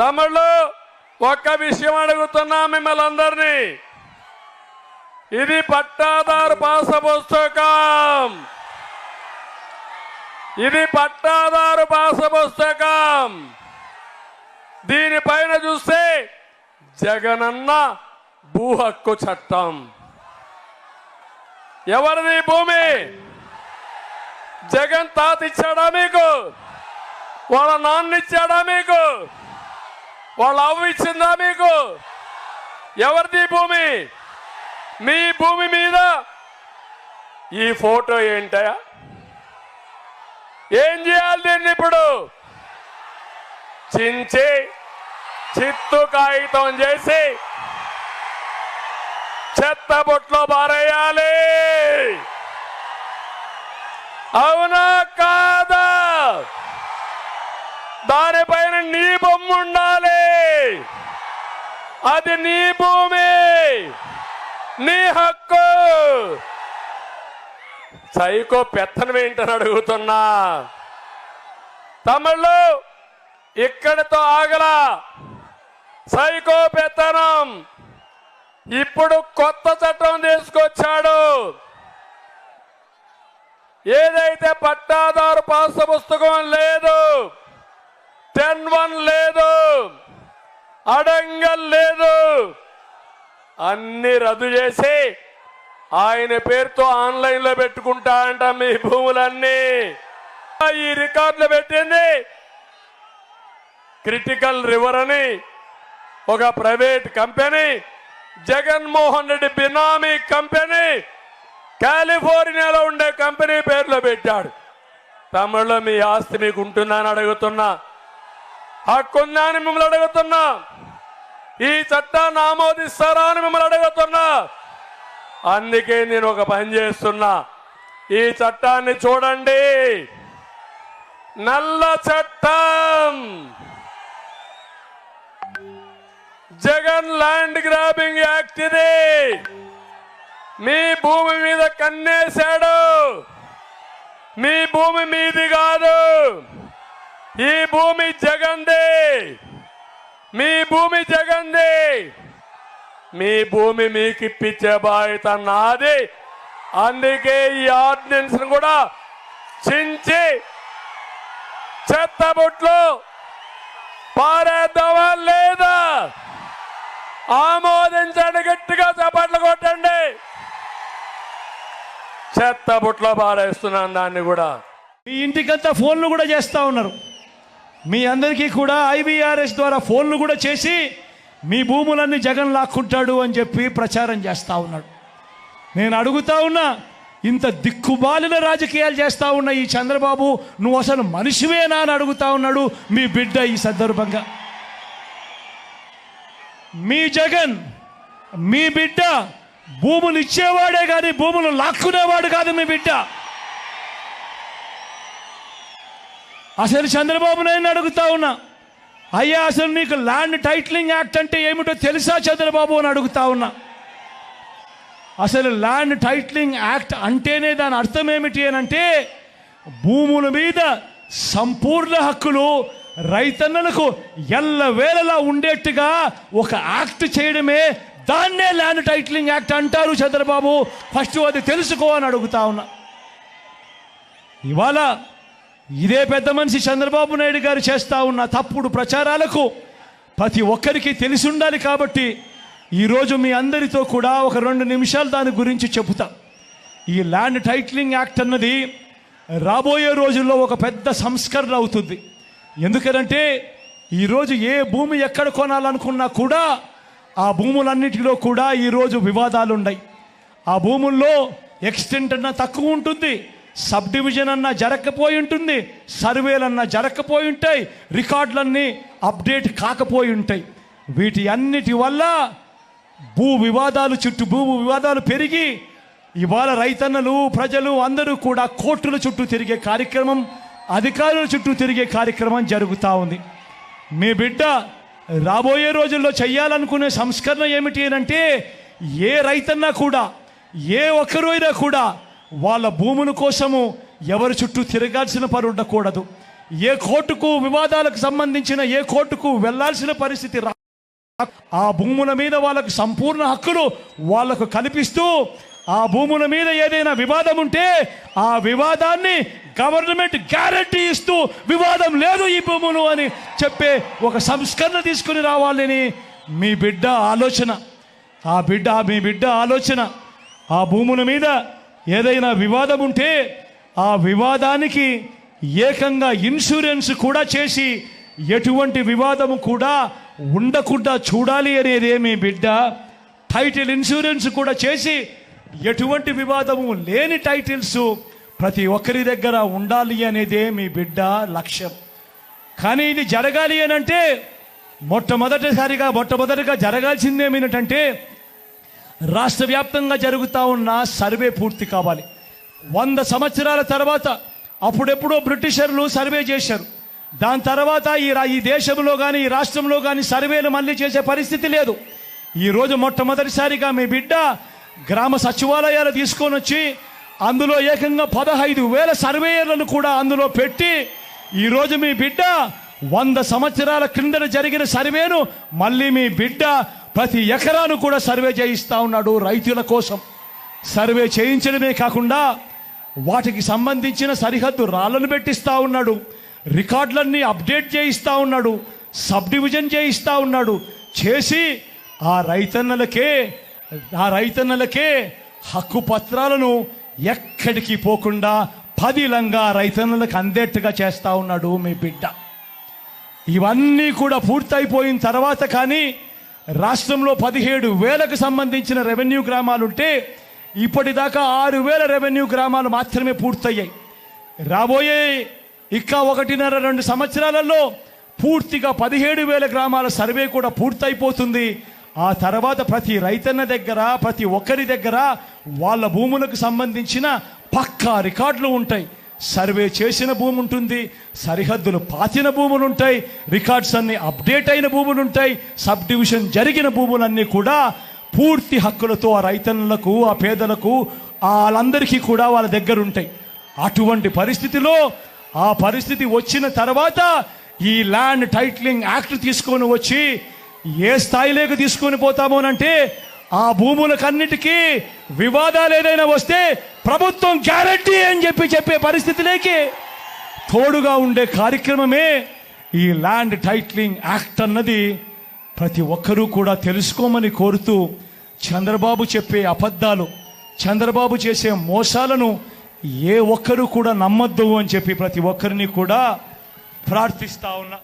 తమిళ్ళు ఒక్క విషయం అడుగుతున్నా మిమ్మల్ని అందరినీ. ఇది పట్టాదారు పాస పుస్తకం ఇది పట్టాదారు పాస పుస్తకం దీనిపైన చూస్తే జగనన్న భూ హక్కు చట్టం ఎవరిది భూమి? జగన్ తాత ఇచ్చాడా మీకు? వాళ్ళ నాన్న ఇచ్చాడా మీకు? వాళ్ళ అవ్వ ఇచ్చిందా మీకు? ఎవరిది భూమి? మీ భూమి మీద? ఈ ఫోటో ఏంటయా ఏం చేయాలి దీన్ని ఇప్పుడు? చించి చిత్తు కాగితం చేసి చెత్త బొట్లో పారేయాలి. అవునా కాదా? దానిపైన నీ బొమ్మ ఉండాలి. అది నీ భూమి. నీ హక్కు. సైకో పెత్తనం ఏంటని అడుగుతున్నా. తమిళ్ళు ఇక్కడితో ఆగలా. సైకో పెత్తనం. ఇప్పుడు కొత్త చట్టం తీసుకొచ్చాడు. ఏదైతే పట్టాదారు పాస పుస్తకం లేదు టెన్ వన్ లేదు. అడంగల్ లేదు. అన్ని రద్దు చేసి ఆయన పేరుతో ఆన్లైన్లో పెట్టుకుంటా అంట మీ భూములన్నీ. ఈ రికార్డులు పెట్టింది క్రిటికల్ రివర్ అని ఒక private company Jaganmohan Reddy benami company కాలిఫోర్నియాలో ఉండే కంపెనీ పేర్లో పెట్టాడు. తమిళలో మీ ఆస్తి మీకు ఉంటుందని అడుగుతున్నా. హక్కుందా అని మిమ్మల్ని అడుగుతున్నా. ఈ చట్టాన్ని ఆమోదిస్తారా అని మిమ్మల్ని అడుగుతున్నా. అందుకే నేను ఒక పని చేస్తున్నా. ఈ చట్టాన్ని చూడండి. నల్ల చట్టం. జగన్ ల్యాండ్ గ్రాబింగ్ యాక్ట్ ఇది. మీ భూమి మీద కన్నేశాడు. మీ భూమి మీది కాదు. ఈ భూమి జగందే. మీ భూమి జగందే. మీ భూమి మీకు ఇప్పించే బాధ్యత నాది. అందుకే ఈ ఆర్డినెన్స్ కూడా చించి చెత్తబుట్లు పారేద్దామా లేదా? ఆమోదించండి గట్టిగా చప్పట్లు కొట్టండి. చెత్త బుట్లో పారేస్తున్నాను దాన్ని కూడా. మీ ఇంటికంతా ఫోన్లు కూడా చేస్తా ఉన్నారు. మీ అందరికీ కూడా ఐవీఆర్ఎస్ ద్వారా ఫోన్లు కూడా చేసి మీ భూములన్నీ జగన్ లాక్కుంటాడు అని చెప్పి ప్రచారం చేస్తూ ఉన్నాడు. నేను అడుగుతా ఉన్నా ఇంత దిక్కుబాలిన రాజకీయాలు చేస్తూ ఉన్న ఈ చంద్రబాబు నువ్వు అసలు మనిషివేనా అని అడుగుతా ఉన్నాడు మీ బిడ్డ ఈ సందర్భంగా. మీ జగన్ మీ బిడ్డ భూములు ఇచ్చేవాడే కానీ భూములు లాక్కునేవాడు కాదు మీ బిడ్డ. అసలు చంద్రబాబు నాయుడు అడుగుతా ఉన్నా. అయ్యా అసలు నీకు ల్యాండ్ టైటిలింగ్ యాక్ట్ అంటే ఏమిటో తెలుసా చంద్రబాబు అని అడుగుతా ఉన్నా. అసలు ల్యాండ్ టైటిలింగ్ యాక్ట్ అంటేనే దాని అర్థం ఏమిటి అని అంటే భూముల మీద సంపూర్ణ హక్కులు రైతన్నలకు ఎల్లవేళలా ఉండేట్టుగా ఒక యాక్ట్ చేయడమే దాన్నే ల్యాండ్ టైటిలింగ్ యాక్ట్ అంటారు చంద్రబాబు. ఫస్ట్ అది తెలుసుకో అని అడుగుతా ఉన్నా. ఇవాళ ఇదే పెద్ద మనిషి చంద్రబాబు నాయుడు గారు చేస్తూ ఉన్న తప్పుడు ప్రచారాలకు ప్రతి ఒక్కరికి తెలిసి ఉండాలి కాబట్టి ఈరోజు మీ అందరితో కూడా ఒక రెండు నిమిషాలు దాని గురించి చెబుతా. ఈ ల్యాండ్ టైటిలింగ్ యాక్ట్ అన్నది రాబోయే రోజుల్లో ఒక పెద్ద సంస్కరణ అవుతుంది. ఎందుకనంటే ఈరోజు ఏ భూమి ఎక్కడ కొనాలనుకున్నా కూడా ఆ భూములన్నిటిలో కూడా ఈరోజు వివాదాలు ఉన్నాయి ఆ భూముల్లో ఎక్స్టెంట్ అన్న తక్కువ ఉంటుంది. సబ్ డివిజన్ అన్న జరగకపోయి ఉంటుంది సర్వేలన్నా జరగకపోయి ఉంటాయి రికార్డులన్నీ అప్డేట్ కాకపోయి ఉంటాయి. వీటి అన్నిటి వల్ల భూ వివాదాలు చుట్టూ భూ వివాదాలు పెరిగి ఇవాళ రైతన్నలు ప్రజలు అందరూ కూడా కోర్టుల చుట్టూ తిరిగే కార్యక్రమం అధికారుల చుట్టూ తిరిగే కార్యక్రమం జరుగుతూ ఉంది. మీ బిడ్డ రాబోయే రోజుల్లో చేయాలనుకునే సంస్కరణ ఏమిటి అంటే ఏ రైతన్నా కూడా ఏ ఒక్కరైనా కూడా వాళ్ళ భూముల కోసము ఎవరి చుట్టూ తిరగాల్సిన పని ఉండకూడదు. ఏ కోర్టుకు వివాదాలకు సంబంధించిన ఏ కోర్టుకు వెళ్ళాల్సిన పరిస్థితి రా ఆ భూముల మీద వాళ్ళకు సంపూర్ణ హక్కులు వాళ్ళకు కల్పిస్తూ ఆ భూముల మీద ఏదైనా వివాదం ఉంటే ఆ వివాదాన్ని గవర్నమెంట్ గ్యారంటీ ఇస్తూ వివాదం లేదు ఈ భూములు అని చెప్పే ఒక సంస్కరణ తీసుకుని రావాలని మీ బిడ్డ ఆలోచన. ఆ బిడ్డ మీ బిడ్డ ఆలోచన. ఆ భూముల మీద ఏదైనా వివాదం ఉంటే ఆ వివాదానికి ఏకంగా ఇన్సూరెన్స్ కూడా చేసి ఎటువంటి వివాదము కూడా ఉండకుండా చూడాలి అనేదేమి బిడ్డ? టైటిల్ ఇన్సూరెన్స్ కూడా చేసి ఎటువంటి వివాదము లేని టైటిల్స్ ప్రతి ఒక్కరి దగ్గర ఉండాలి అనేదే మీ బిడ్డ లక్ష్యం. కానీ ఇది జరగాలి అని అంటే మొట్టమొదటిసారిగా మొట్టమొదటిగా జరగాల్సింది రాష్ట్ర వ్యాప్తంగా జరుగుతూ ఉన్న సర్వే పూర్తి కావాలి. వంద సంవత్సరాల తర్వాత అప్పుడెప్పుడో బ్రిటిషర్లు సర్వే చేశారు. దాని తర్వాత ఈ రా- ఈ దేశంలో కానీ ఈ రాష్ట్రంలో కానీ సర్వేలు మళ్ళీ చేసే పరిస్థితి లేదు. ఈరోజు మొట్టమొదటిసారిగా మీ బిడ్డ గ్రామ సచివాలయాలు తీసుకొని వచ్చి అందులో ఏకంగా పదహైదు వేల సర్వేయర్లను కూడా అందులో పెట్టి ఈరోజు మీ బిడ్డ వంద సంవత్సరాల క్రిందట జరిగిన సర్వేను మళ్ళీ మీ బిడ్డ ప్రతి ఎకరాను కూడా సర్వే చేయిస్తూ ఉన్నాడు రైతుల కోసం. సర్వే చేయించడమే కాకుండా వాటికి సంబంధించిన సరిహద్దు రాళ్ళను పెట్టిస్తూ ఉన్నాడు. రికార్డులన్నీ అప్డేట్ చేయిస్తూ ఉన్నాడు. సబ్ డివిజన్ చేయిస్తూ ఉన్నాడు. చేసి ఆ రైతన్నలకే ఆ రైతన్నలకే హక్కు పత్రాలను ఎక్కడికి పోకుండా పదిలంగా రైతన్నలకు అందేట్టుగా చేస్తూ ఉన్నాడు మీ బిడ్డ. ఇవన్నీ కూడా పూర్తయిపోయిన తర్వాత కానీ రాష్ట్రంలో పదిహేడు వేలకు సంబంధించిన రెవెన్యూ గ్రామాలు ఉంటే ఇప్పటిదాకా ఆరు వేల రెవెన్యూ గ్రామాలు మాత్రమే పూర్తయ్యాయి. రాబోయే ఇంకా ఒకటిన్నర రెండు సంవత్సరాలలో పూర్తిగా పదిహేడు వేల గ్రామాల సర్వే కూడా పూర్తయిపోతుంది. ఆ తర్వాత ప్రతి రైతన్న దగ్గర ప్రతి ఒక్కరి దగ్గర వాళ్ళ భూములకు సంబంధించిన పక్కా రికార్డులు ఉంటాయి. సర్వే చేసిన భూమి ఉంటుంది సరిహద్దులు పాతిన భూములు ఉంటాయి రికార్డ్స్ అన్ని అప్డేట్ అయిన భూములు ఉంటాయి సబ్ డివిజన్ జరిగిన భూములన్నీ కూడా పూర్తి హక్కులతో ఆ రైతన్నులకు ఆ పేదలకు వాళ్ళందరికీ కూడా వాళ్ళ దగ్గర ఉంటాయి అటువంటి పరిస్థితిలో ఆ పరిస్థితి వచ్చిన తర్వాత ఈ ల్యాండ్ టైటిలింగ్ యాక్ట్ తీసుకొని వచ్చి ఏ స్థాయిలోకి తీసుకొని పోతామోనంటే ఆ భూములకన్నిటికీ వివాదాలు ఏదైనా వస్తే ప్రభుత్వం గ్యారంటీ అని చెప్పి చెప్పే పరిస్థితిలోకి తోడుగా ఉండే కార్యక్రమమే ఈ ల్యాండ్ టైటిలింగ్ యాక్ట్ అన్నది. ప్రతి ఒక్కరూ కూడా తెలుసుకోమని కోరుతూ చంద్రబాబు చెప్పే అబద్ధాలు చంద్రబాబు చేసే మోసాలను ఏ ఒక్కరూ కూడా నమ్మద్దు అని చెప్పి ప్రతి ఒక్కరిని కూడా ప్రార్థిస్తా ఉన్నా.